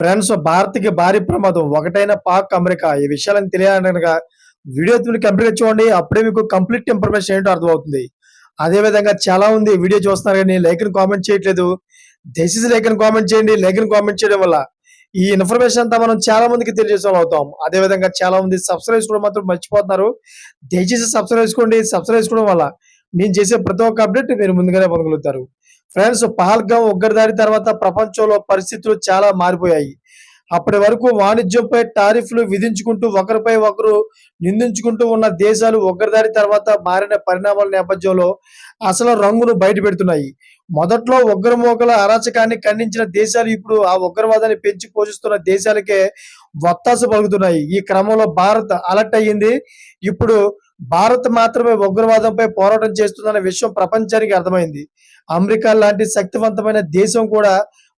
Friends భారత్కి భారీ ప్రమాదం. ఒకటైన పాక్ అమెరికా. ఈ విషయాలను తెలియాలనగా వీడియో కంప్లీట్ చూడండి. అప్పుడే మీకు కంప్లీట్ ఇన్ఫర్మేషన్ ఏంటో అర్థమవుతుంది. అదే విధంగా చాలా ఉంది వీడియో చూస్తున్నారు కానీ లైక్ కామెంట్ చేయట్లేదు. దయచేసి లైక్ కామెంట్ చేయండి. లైక్ కామెంట్ చేయడం వల్ల ఈ ఇన్ఫర్మేషన్ అంతా మనం చాలా మందికి తెలియజేసే అవుతాం అదే విధంగా చాలా మంది సబ్స్క్రైబ్ చేసుకోవడం మాత్రం మర్చిపోతున్నారు. దయచేసి సబ్స్క్రైబ్ చేసుకోండి. సబ్స్క్రైబ్ చేసుకోవడం వల్ల నేను చేసే ప్రతి ఒక్క అప్డేట్ మీరు ముందుగానే పొందగలుగుతారు. ఫ్రెండ్స్ పహల్గాం ఉగ్రదాడి తర్వాత ప్రపంచంలో పరిస్థితులు చాలా మారిపోయాయి. అప్పటి వరకు వాణిజ్యంపై టారిఫ్లు విధించుకుంటూ ఒకరిపై ఒకరు నిందించుకుంటూ ఉన్న దేశాలు ఉగ్రదాడి తర్వాత మారిన పరిణామాల నేపథ్యంలో అసలు రంగును బయటపెడుతున్నాయి. మొదట్లో ఉగ్రమోకల అరాచకాన్ని ఖండించిన దేశాలు ఇప్పుడు ఆ ఉగ్రవాదాన్ని పెంచి పోషిస్తున్న దేశాలకే వత్తాసు పలుకుతున్నాయి. ఈ క్రమంలో భారత్ అలర్ట్ అయ్యింది. ఇప్పుడు భారత్ మాత్రమే ఉగ్రవాదంపై పోరాటం చేస్తుందన్న విషయం ప్రపంచానికి అర్థమైంది. అమెరికా లాంటి శక్తివంతమైన దేశం కూడా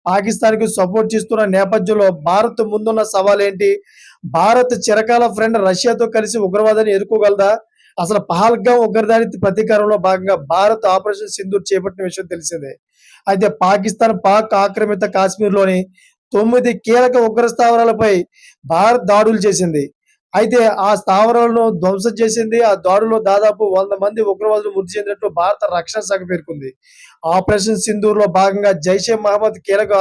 పాకిస్తాన్కి సపోర్ట్ చేస్తున్న నేపథ్యంలో భారత్ ముందున్న సవాల్ ఏంటి భారత్ చిరకాల ఫ్రెండ్ రష్యాతో కలిసి ఉగ్రవాదాన్ని ఎదుర్కోగలదా? అసలు పహల్గాం ఉగ్రదాడి ప్రతీకారంలో భాగంగా భారత్ ఆపరేషన్ సింధూర్ చేపట్టిన విషయం తెలిసిందే. అయితే పాకిస్తాన్ పాక్ ఆక్రమిత కాశ్మీర్లోని తొమ్మిది కీలక ఉగ్ర స్థావరాలపై భారత్ దాడులు చేసింది. అయితే ఆ స్థావరాలను ధ్వంసం చేసింది. ఆ దాడిలో దాదాపు వంద మంది ఉగ్రవాదులు మృతి చెందినట్లు భారత రక్షణ శాఖ పేర్కొంది. ఆపరేషన్ సింధూర్లో భాగంగా జైషే మహమ్మద్ కీలక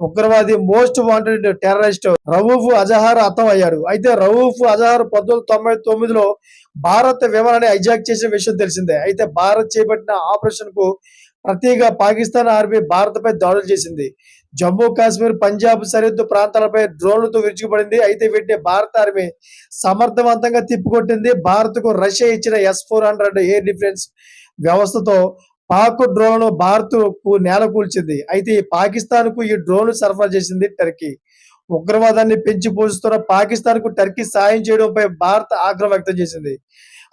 ఉగ్రవాది most wanted terrorist Rauf Azhar అర్థం అయ్యాడు. అయితే రవూఫ్ అజహార్ పంతొమ్మిది తొంభై తొమ్మిదిలో భారత్ విమానాన్ని హైజాక్ చేసిన విషయం తెలిసిందే. అయితే భారత్ చేపట్టిన ఆపరేషన్కు ప్రతిగా పాకిస్తాన్ ఆర్మీ భారత్ పై దాడులు చేసింది. జమ్మూ కాశ్మీర్ పంజాబ్ సరిహద్దు ప్రాంతాలపై డ్రోన్లతో విరుచుకుపడింది. అయితే వీటిని భారత ఆర్మీ సమర్థవంతంగా తిప్పికొట్టింది. భారత్కు రష్యా ఇచ్చిన S four hundred air defence వ్యవస్థతో పాక్ డ్రోన్ భారత్ నేల కూల్చింది. అయితే పాకిస్తాన్కు ఈ డ్రోన్ సరఫరా చేసింది టర్కీ. ఉగ్రవాదాన్ని పెంచి పోషిస్తున్న పాకిస్తాన్కు టర్కీ సాయం చేయడంపై భారత్ ఆగ్రహం వ్యక్తం చేసింది.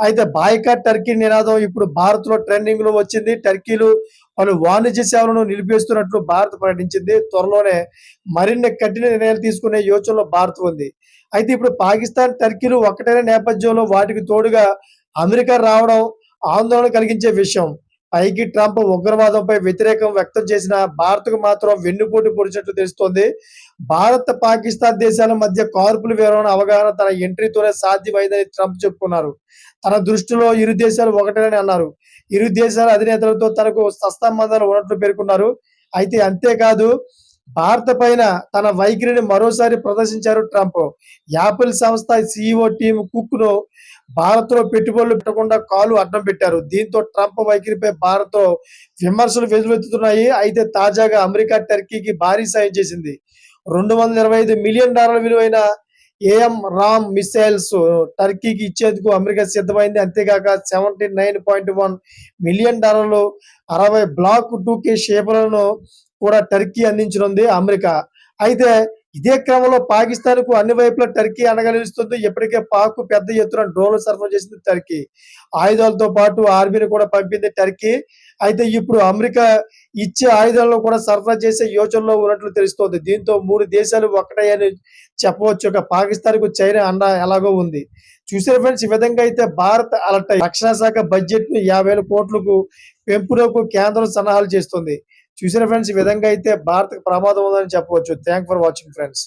అయితే బాయ్కాట్ టర్కీ నినాదం ఇప్పుడు భారత్లో ట్రెండింగ్లో వచ్చింది. టర్కీలు పలు వాణిజ్య సేవలను నిలిపేస్తున్నట్లు భారత్ ప్రకటించింది. త్వరలోనే మరిన్ని కఠిన నిర్ణయాలు తీసుకునే యోచనలో భారత్ ఉంది. అయితే ఇప్పుడు పాకిస్తాన్ టర్కీలు ఒక్కటైన నేపథ్యంలో వాటికి తోడుగా అమెరికా రావడం ఆందోళన కలిగించే విషయం. పైకి ట్రంప్ ఉగ్రవాదంపై వ్యతిరేకం వ్యక్తం చేసిన భారత్కు మాత్రం వెన్నుపోటు పొడిచినట్లు తెలుస్తోంది. భారత్ పాకిస్తాన్ దేశాల మధ్య కార్పుల వివరణ అవగాహన తన ఎంట్రీతోనే సాధ్యమైందని ట్రంప్ చెప్పుకున్నారు. తన దృష్టిలో ఇరు దేశాలు ఒకటేనని అన్నారు. ఇరు దేశాల అధినేతలతో తనకు సత్సంబంధాలు ఉన్నట్లు పేర్కొన్నారు. అయితే అంతేకాదు భారత పైన తన వైఖరిని మరోసారి ప్రదర్శించారు ట్రంప్. యాపిల్ సంస్థ సిఇఓ టీమ్ కుక్ను భారత్లో పెట్టుబడులు పెట్టకుండా కాలు అడ్డం పెట్టారు. దీంతో ట్రంప్ వైఖరిపై భారత్ విమర్శలు వెలువెత్తుతున్నాయి అయితే తాజాగా అమెరికా టర్కీకి భారీ సాయం చేసింది. రెండు వందల ఇరవై ఐదు మిలియన్ డాలర్ల విలువైన ఏఎం రామ్ మిసైల్స్ టర్కీకి ఇచ్చేందుకు అమెరికా సిద్ధమైంది. అంతేకాక seventy nine point one million డాలర్లు అరవై బ్లాక్ టూ కే షేపులను కూడా టర్కీ అందించనుంది అమెరికా. అయితే ఇదే క్రమంలో పాకిస్తాన్కు అన్ని వైపులా టర్కీ అనగలిస్తుంది ఇప్పటికే పాక్ పెద్ద ఎత్తున డ్రోన్లు సరఫరా చేసింది టర్కీ. ఆయుధాలతో పాటు ఆర్మీని కూడా పంపింది టర్కీ. అయితే ఇప్పుడు అమెరికా ఇచ్చే ఆయుధాలను కూడా సరఫరా చేసే యోచనలో ఉన్నట్లు తెలుస్తోంది. దీంతో మూడు దేశాలు ఒక్కటయ్యని చెప్పవచ్చు. ఒక పాకిస్తాన్కు చైనా అండ ఎలాగో ఉంది. చూసారు ఫ్రెండ్స్ ఈ విధంగా అయితే భారత్ అలర్ట్ రక్షణ శాఖ బడ్జెట్ను యాభై వేల కోట్లకు పెంపునకు కేంద్రం సన్నాహాలు చేస్తుంది. చూసిన ఫ్రెండ్స్ ఈ విధంగా అయితే భారత్ ప్రమాదం ఉందని చెప్పవచ్చు. Thank for watching friends